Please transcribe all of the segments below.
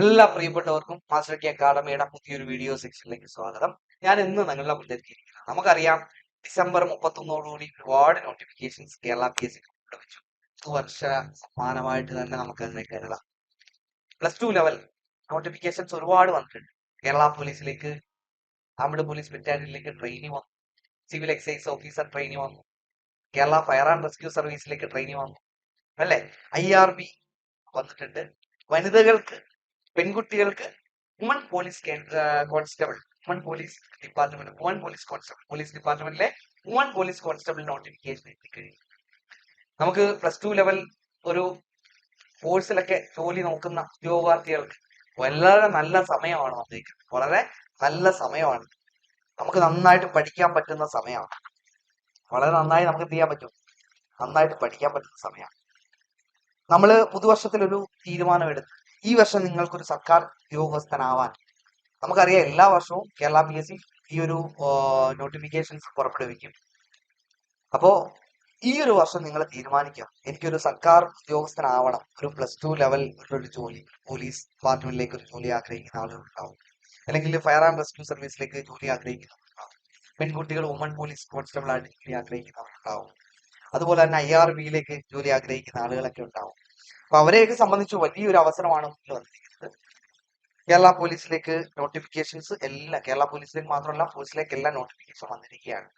എല്ലാ പ്രിയപ്പെട്ടവർക്കും master K അക്കാഡമിയുടെ പുതിയൊരു വീഡിയോ സെക്ഷനിലേക്ക് സ്വാഗതം. ഞാൻ ഇന്ന് നിങ്ങളുടെ മുന്നിലെത്തിയിരിക്കുന്നത് നമുക്കറിയാം ഡിസംബർ മുപ്പത്തൊന്നോടുകൂടി ഒരുപാട് notifications Kerala P S C വെച്ചു വർഷ സമ്മാനമായിട്ട് തന്നെ നമുക്ക് അതിനെ കരുതാം പ്ലസ് ടു ലെവൽ നോട്ടിഫിക്കേഷൻസ് ഒരുപാട് വന്നിട്ടുണ്ട്. കേരള പോലീസിലേക്ക് തമിഴ് പോലീസ് ബറ്റാലിയനിലേക്ക് ട്രെയിനി വന്നു. സിവിൽ എക്സൈസ് ഓഫീസർ ട്രെയിനി വന്നു. കേരള ഫയർ ആൻഡ് റെസ്ക്യൂ സർവീസിലേക്ക് ട്രെയിനി വന്നു. അല്ലേ? ഐ ആർ ബി വന്നിട്ടുണ്ട്. വനിതകൾക്ക് പെൺകുട്ടികൾക്ക് woman police constable woman police department woman police constable police ഡിപ്പാർട്ട്മെന്റിലെ woman police constable notification എത്തിക്കഴിഞ്ഞു നമുക്ക് പ്ലസ് ടു ലെവൽ ഒരു കോഴ്സിലൊക്കെ ജോലി നോക്കുന്ന ഉദ്യോഗാർത്ഥികൾക്ക് വളരെ നല്ല സമയമാണ് വന്നിരിക്കുന്നത് വളരെ നല്ല സമയമാണ്. നമുക്ക് നന്നായിട്ട് പഠിക്കാൻ പറ്റുന്ന സമയമാണ്. വളരെ നന്നായി നമുക്ക് എന്ത് ചെയ്യാൻ പറ്റും? നന്നായിട്ട് പഠിക്കാൻ പറ്റുന്ന സമയമാണ്. നമ്മൾ പുതുവർഷത്തിൽ ഒരു തീരുമാനമെടുത്ത് ഈ വർഷം നിങ്ങൾക്കൊരു സർക്കാർ ഉദ്യോഗസ്ഥനാവാൻ. നമുക്കറിയാം എല്ലാ വർഷവും കേരള പി എസ് സി ഈ ഒരു നോട്ടിഫിക്കേഷൻസ് പുറപ്പെടുവിക്കും. അപ്പോ ഈ ഒരു വർഷം നിങ്ങൾ തീരുമാനിക്കാം. എനിക്കൊരു സർക്കാർ ഉദ്യോഗസ്ഥനാവണം. ഒരു പ്ലസ് ടു ലെവൽ ഒരു ജോലി. പോലീസ് ഡിപ്പാർട്ട്മെന്റിലേക്ക് ഒരു ജോലി ആഗ്രഹിക്കുന്ന ആളുകളുണ്ടാവും. അല്ലെങ്കിൽ ഫയർ ആൻഡ് റെസ്ക്യൂ സർവീസിലേക്ക് ജോലി ആഗ്രഹിക്കുന്നവരുണ്ടാവും. പെൺകുട്ടികൾ വുമൺ പോലീസ് കോൺസ്റ്റബിൾ ആയിട്ട് ജോലി ആഗ്രഹിക്കുന്നവരുണ്ടാവും. അതുപോലെ തന്നെ ഐ ആർ ബിയിലേക്ക് ജോലി ആഗ്രഹിക്കുന്ന ആളുകളൊക്കെ ഉണ്ടാവും. അപ്പൊ അവരെയൊക്കെ സംബന്ധിച്ച് വലിയൊരു അവസരമാണ് വന്നിരിക്കുന്നത്. കേരള പോലീസിലേക്ക് നോട്ടിഫിക്കേഷൻസ് എല്ലാം കേരള പോലീസിലേക്ക് മാത്രമല്ല പോലീസിലേക്ക് എല്ലാം നോട്ടിഫിക്കേഷൻ വന്നിരിക്കുകയാണ്.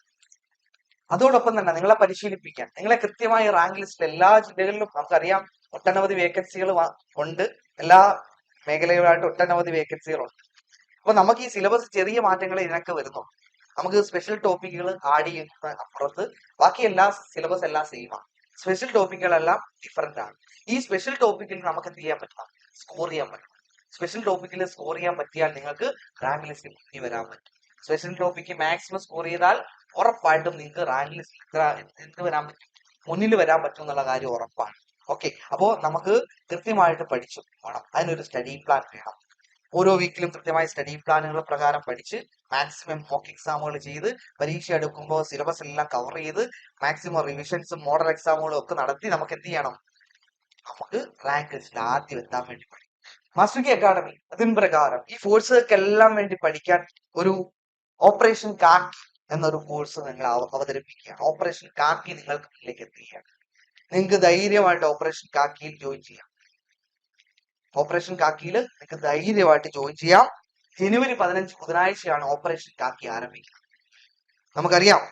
അതോടൊപ്പം തന്നെ നിങ്ങളെ പരിശീലിപ്പിക്കാൻ നിങ്ങളെ കൃത്യമായി റാങ്ക് ലിസ്റ്റിൽ എല്ലാ ജില്ലകളിലും നമുക്കറിയാം ഒട്ടനവധി വേക്കൻസികൾ ഉണ്ട്. എല്ലാ മേഖലകളായിട്ട് ഒട്ടനവധി വേക്കൻസികളുണ്ട് അപ്പൊ നമുക്ക് ഈ സിലബസ് ചെറിയ മാറ്റങ്ങൾ ഇതിനൊക്കെ വരുന്നു നമുക്ക് സ്പെഷ്യൽ ടോപ്പിക്കുകൾ ആഡ് ചെയ്യുന്ന അപ്പുറത്ത് ബാക്കി എല്ലാ സിലബസ് എല്ലാം സെയിം ആണ്. സ്പെഷ്യൽ ടോപ്പിക്കുകളെല്ലാം ഡിഫറെന്റ് ആണ്. ഈ സ്പെഷ്യൽ ടോപ്പിക്കിൽ നമുക്ക് എന്ത് ചെയ്യാൻ പറ്റണം സ്കോർ ചെയ്യാൻ പറ്റണം സ്പെഷ്യൽ ടോപ്പിക്കിൽ സ്കോർ ചെയ്യാൻ പറ്റിയാൽ നിങ്ങൾക്ക് റാങ്ക് ലിസ്റ്റിൽ മുന്നിൽ വരാൻ പറ്റും. സ്പെഷ്യൽ ടോപ്പിക്ക് മാക്സിമം സ്കോർ ചെയ്താൽ ഉറപ്പായിട്ടും നിങ്ങൾക്ക് റാങ്ക് ലിസ്റ്റിൽ എന്ത് വരാൻ പറ്റും? മുന്നിൽ വരാൻ പറ്റും എന്നുള്ള കാര്യം ഉറപ്പാണ്. ഓക്കെ അപ്പോ നമുക്ക് കൃത്യമായിട്ട് പഠിച്ചു പോകണം അതിനൊരു സ്റ്റഡി പ്ലാൻ വേണം. ഓരോ വീക്കിലും കൃത്യമായി സ്റ്റഡി പ്ലാനുകൾ പ്രകാരം പഠിച്ച് മാക്സിമം മോക്ക് എക്സാമുകൾ ചെയ്ത് പരീക്ഷ എടുക്കുമ്പോൾ സിലബസ് എല്ലാം കവർ ചെയ്ത് മാക്സിമം റിവിഷൻസും മോഡൽ എക്സാമുകളും ഒക്കെ നടത്തി നമുക്ക് എന്ത് ചെയ്യണം? നമുക്ക് റാങ്ക് ലിസ്റ്റിൽ ആദ്യം എത്താൻ വേണ്ടി പഠിക്കും മാസ്റ്റർ അക്കാദമി അക്കാഡമി അതിന് പ്രകാരം ഈ ഫോഴ്സുകൾക്കെല്ലാം വേണ്ടി പഠിക്കാൻ ഒരു ഓപ്പറേഷൻ കാക്കി എന്നൊരു കോഴ്സ് നിങ്ങൾ അവ- അവതരിപ്പിക്കുകയാണ്. ഓപ്പറേഷൻ കാക്കി നിങ്ങൾക്ക് മുന്നിലേക്ക് എത്തിക്കുകയാണ് നിങ്ങൾക്ക് ധൈര്യമായിട്ട് ഓപ്പറേഷൻ കാക്കിയിൽ ജോയിൻ ചെയ്യാം. ഓപ്പറേഷൻ കാക്കിയിൽ നിങ്ങൾക്ക് ധൈര്യമായിട്ട് ജോയിൻ ചെയ്യാം. ജനുവരി പതിനഞ്ച് ബുധനാഴ്ചയാണ് ഓപ്പറേഷൻ കാക്കി ആരംഭിക്കുന്നത് നമുക്കറിയാം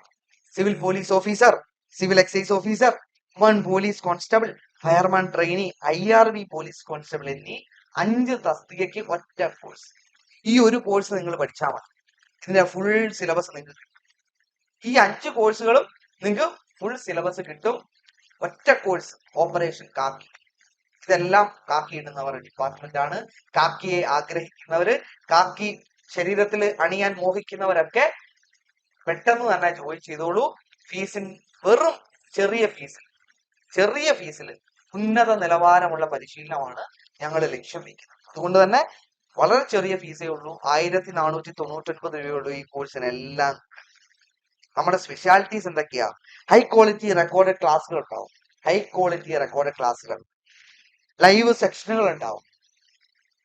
civil police officer civil excise officer one police constable fireman trainee I R B police constable എന്നീ അഞ്ച് തസ്തികയ്ക്ക് ഒറ്റ കോഴ്സ് ഈ ഒരു കോഴ്സ് നിങ്ങൾ പഠിച്ചാൽ മതി. ഇതിന്റെ ഫുൾ സിലബസ് നിങ്ങൾക്ക് ഈ അഞ്ച് കോഴ്സുകളും നിങ്ങൾക്ക് ഫുൾ സിലബസ് കിട്ടും. ഒറ്റ കോഴ്സ് ഓപ്പറേഷൻ കാക്കി. ഇതെല്ലാം കാക്കി ഇടുന്നവർ ഡിപ്പാർട്ട്മെന്റ് ആണ് കാക്കിയെ ആഗ്രഹിക്കുന്നവര് കാക്കി ശരീരത്തിൽ അണിയാൻ മോഹിക്കുന്നവരൊക്കെ പെട്ടെന്ന് തന്നെ ജോയിൻ ചെയ്തോളൂ. ഫീസിൻ വെറും ചെറിയ ഫീസിൽ ചെറിയ ഫീസിൽ ഉന്നത നിലവാരമുള്ള പരിശീലനമാണ് ഞങ്ങൾ ലക്ഷ്യം വയ്ക്കുന്നത് അതുകൊണ്ട് തന്നെ വളരെ ചെറിയ ഫീസേ ഉള്ളൂ. ആയിരത്തി നാനൂറ്റി തൊണ്ണൂറ്റി ഒൻപത് രൂപയുള്ളൂ ഈ കോഴ്സിന് എല്ലാം നമ്മുടെ സ്പെഷ്യാലിറ്റീസ് എന്തൊക്കെയാ? ഹൈ ക്വാളിറ്റി റെക്കോർഡഡ് ക്ലാസ്സുകൾ ഉണ്ടാവും. ഹൈ ക്വാളിറ്റി റെക്കോർഡഡ് ക്ലാസ്സുകൾ ലൈവ് സെക്ഷനുകൾ ഉണ്ടാവും.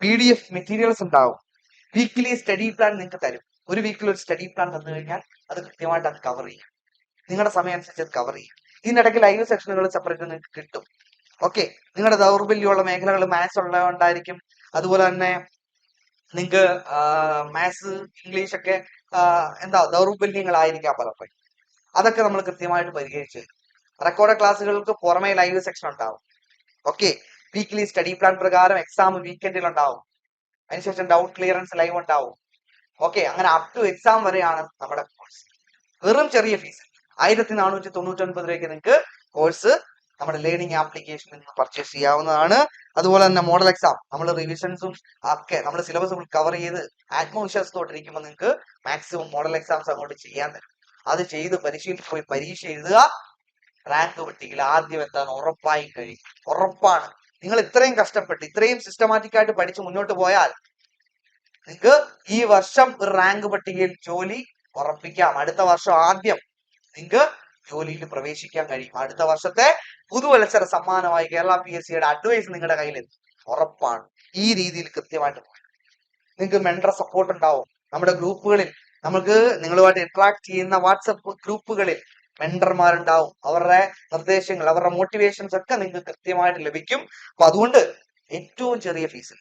പി ഡി എഫ് മെറ്റീരിയൽസ് ഉണ്ടാവും. വീക്കിലി സ്റ്റഡി പ്ലാൻ നിങ്ങൾക്ക് തരും. ഒരു വീക്കിൽ ഒരു സ്റ്റഡി പ്ലാൻ തന്നു കഴിഞ്ഞാൽ അത് കൃത്യമായിട്ട് അത് കവർ ചെയ്യും. നിങ്ങളുടെ സമയം അനുസരിച്ച് അത് കവർ ചെയ്യും. ഇതിനിടയ്ക്ക് ലൈവ് സെക്ഷനുകൾ സെപ്പറേറ്റ് നിങ്ങൾക്ക് കിട്ടും. ഓക്കെ നിങ്ങളുടെ ദൗർബല്യമുള്ള മേഖലകൾ മാത്സ് ഉള്ളതുകൊണ്ടായിരിക്കും. അതുപോലെ തന്നെ നിങ്ങൾക്ക് മാത്സ് ഇംഗ്ലീഷ് ഒക്കെ എന്താ ദൗർബല്യങ്ങളായിരിക്കാം പലപ്പോഴും അതൊക്കെ നമ്മൾ കൃത്യമായിട്ട് പരിഹരിച്ച് റെക്കോർഡ് ക്ലാസ്സുകൾക്ക് പുറമെ ലൈവ് സെക്ഷൻ ഉണ്ടാവും. ഓക്കെ വീക്ക്ലി സ്റ്റഡി പ്ലാൻ പ്രകാരം എക്സാം വീക്കെൻഡിൽ ഉണ്ടാവും. അതിനുശേഷം ഡൗട്ട് ക്ലിയറൻസ് ലൈവ് ഉണ്ടാവും. ഓക്കെ അങ്ങനെ അപ് ടു എക്സാം വരെയാണ് നമ്മുടെ കോഴ്സ് വെറും ചെറിയ ഫീസ് ആയിരത്തി നാനൂറ്റി തൊണ്ണൂറ്റി ഒൻപത് രൂപയ്ക്ക് നിങ്ങൾക്ക് കോഴ്സ് നമ്മുടെ ലേണിംഗ് ആപ്ലിക്കേഷനിൽ നിന്ന് പർച്ചേസ് ചെയ്യാവുന്നതാണ്. അതുപോലെ തന്നെ മോഡൽ എക്സാം നമ്മൾ റിവിഷൻസും ഒക്കെ നമ്മൾ സിലബസ് കവർ ചെയ്ത് ആത്മവിശ്വാസത്തോട്ടിരിക്കുമ്പോൾ നിങ്ങൾക്ക് മാക്സിമം മോഡൽ എക്സാംസ് അങ്ങോട്ട് ചെയ്യാൻ തരും അത് ചെയ്ത് പരിശീലിച്ച് പോയി പരീക്ഷ എഴുതുക. റാങ്ക് പട്ടികയിൽ ആദ്യം എത്താൻ ഉറപ്പായി കഴിയും. ഉറപ്പാണ്. നിങ്ങൾ ഇത്രയും കഷ്ടപ്പെട്ട് ഇത്രയും സിസ്റ്റമാറ്റിക് ആയിട്ട് പഠിച്ച് മുന്നോട്ട് പോയാൽ നിങ്ങൾക്ക് ഈ വർഷം ഒരു റാങ്ക് പട്ടികയിൽ ജോലി ഉറപ്പിക്കാം. അടുത്ത വർഷം ആദ്യം നിങ്ങൾക്ക് ജോലിയിൽ പ്രവേശിക്കാൻ കഴിയും. അടുത്ത വർഷത്തെ പുതുവത്സര സമ്മാനമായി കേരള പി എസ് സിയുടെ അഡ്വൈസ് നിങ്ങളുടെ കയ്യിലെത്തും ഉറപ്പാണ്. ഈ രീതിയിൽ കൃത്യമായിട്ട് പോയി നിങ്ങൾക്ക് മെന്റർ സപ്പോർട്ട് ഉണ്ടാവും. നമ്മുടെ ഗ്രൂപ്പുകളിൽ നമുക്ക് നിങ്ങളുമായിട്ട് ഇന്ററാക്ട് ചെയ്യുന്ന വാട്സപ്പ് ഗ്രൂപ്പുകളിൽ മെന്റർമാരുണ്ടാവും അവരുടെ നിർദ്ദേശങ്ങൾ അവരുടെ മോട്ടിവേഷൻസ് ഒക്കെ നിങ്ങൾക്ക് കൃത്യമായിട്ട് ലഭിക്കും. അപ്പൊ അതുകൊണ്ട് ഏറ്റവും ചെറിയ ഫീസിൽ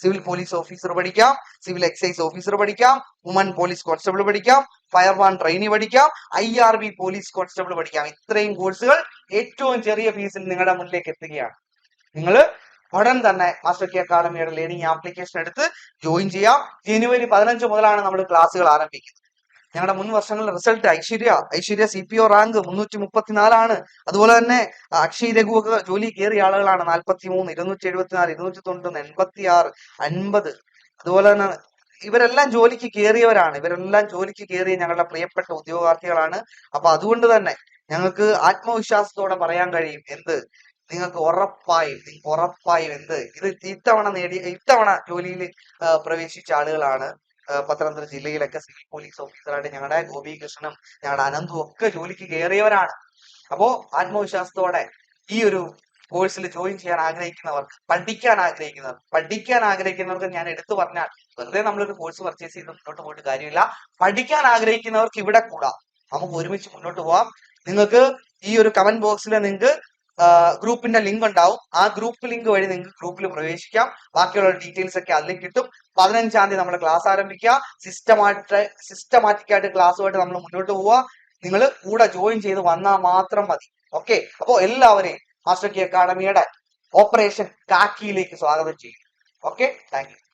സിവിൽ പോലീസ് ഓഫീസർ പഠിക്കാം സിവിൽ എക്സൈസ് ഓഫീസർ പഠിക്കാം വുമൻ പോലീസ് കോൺസ്റ്റബിൾ പഠിക്കാം ഫയർമാൻ ട്രെയിനി പഠിക്കാം I R B police constable പഠിക്കാം. ഇത്രയും കോഴ്സുകൾ ഏറ്റവും ചെറിയ ഫീസിൽ നിങ്ങളുടെ മുന്നിലേക്ക് എത്തുകയാണ്. നിങ്ങൾ ഉടൻ തന്നെ മാസ്റ്റർ കെ അക്കാഡമിയുടെ ലേണിംഗ് ആപ്ലിക്കേഷൻ എടുത്ത് ജോയിൻ ചെയ്യാം. ജനുവരി പതിനഞ്ച് മുതലാണ് നമ്മൾ ക്ലാസ്സുകൾ ആരംഭിക്കുന്നത്. ഞങ്ങളുടെ മുൻ വർഷങ്ങളിലെ result Aishwarya Aishwarya C P O rank മുന്നൂറ്റി മുപ്പത്തിനാലാണ് അതുപോലെ തന്നെ അക്ഷയ് രഘു ജോലി കയറിയ ആളുകളാണ് നാൽപ്പത്തി മൂന്ന് ഇരുന്നൂറ്റി എഴുപത്തിനാല് ഇരുന്നൂറ്റി തൊണ്ണൂറ്റി എൺപത്തി ആറ് അൻപത്. അതുപോലെ തന്നെ ഇവരെല്ലാം ജോലിക്ക് കയറിയവരാണ്. ഇവരെല്ലാം ജോലിക്ക് കയറിയ ഞങ്ങളുടെ പ്രിയപ്പെട്ട ഉദ്യോഗാർത്ഥികളാണ്. അപ്പൊ അതുകൊണ്ട് തന്നെ ഞങ്ങൾക്ക് ആത്മവിശ്വാസത്തോടെ പറയാൻ കഴിയും എന്ത്? നിങ്ങൾക്ക് ഉറപ്പായും നിങ്ങൾക്ക് ഉറപ്പായും എന്ത്? ഇത് ഇത്തവണ നേടി ഇത്തവണ ജോലിയിൽ പ്രവേശിച്ച ആളുകളാണ്. പത്തനംതിട്ട ജില്ലയിലൊക്കെ സിവിൽ പോലീസ് ഓഫീസറായിട്ട് ഞങ്ങളുടെ ഗോപികൃഷ്ണനും ഞങ്ങളുടെ അനന്തും ഒക്കെ ജോലിക്ക് കയറിയവരാണ് അപ്പോ ആത്മവിശ്വാസത്തോടെ ഈ ഒരു കോഴ്സിൽ ജോയിൻ ചെയ്യാൻ ആഗ്രഹിക്കുന്നവർ പഠിക്കാൻ ആഗ്രഹിക്കുന്നവർ പഠിക്കാൻ ആഗ്രഹിക്കുന്നവർക്ക് ഞാൻ എടുത്തു പറഞ്ഞാൽ വെറുതെ നമ്മളൊരു കോഴ്സ് പർച്ചേസ് ചെയ്ത് മുന്നോട്ട് പോയിട്ട് കാര്യമില്ല. പഠിക്കാൻ ആഗ്രഹിക്കുന്നവർക്ക് ഇവിടെ കൂടാം. നമുക്ക് ഒരുമിച്ച് മുന്നോട്ട് പോവാം. നിങ്ങൾക്ക് ഈ ഒരു കമന്റ് ബോക്സിൽ നിങ്ങൾക്ക് ഗ്രൂപ്പിന്റെ ലിങ്ക് ഉണ്ടാവും. ആ ഗ്രൂപ്പ് ലിങ്ക് വഴി നിങ്ങൾക്ക് ഗ്രൂപ്പിൽ പ്രവേശിക്കാം. ബാക്കിയുള്ള ഡീറ്റെയിൽസ് ഒക്കെ അതിൽ കിട്ടും. പതിനഞ്ചാം തീയതി നമ്മുടെ ക്ലാസ് ആരംഭിക്കുക. സിസ്റ്റമായിട്ട് സിസ്റ്റമാറ്റിക് ആയിട്ട് ക്ലാസ്സുമായിട്ട് നമ്മൾ മുന്നോട്ട് പോവുക. നിങ്ങൾ കൂടെ ജോയിൻ ചെയ്ത് വന്നാൽ മാത്രം മതി. ഓക്കെ അപ്പോൾ എല്ലാവരെയും മാസ്റ്റർ കി അക്കാഡമിയുടെ ഓപ്പറേഷൻ കാക്കിയിലേക്ക് സ്വാഗതം ചെയ്യും ഓക്കെ താങ്ക്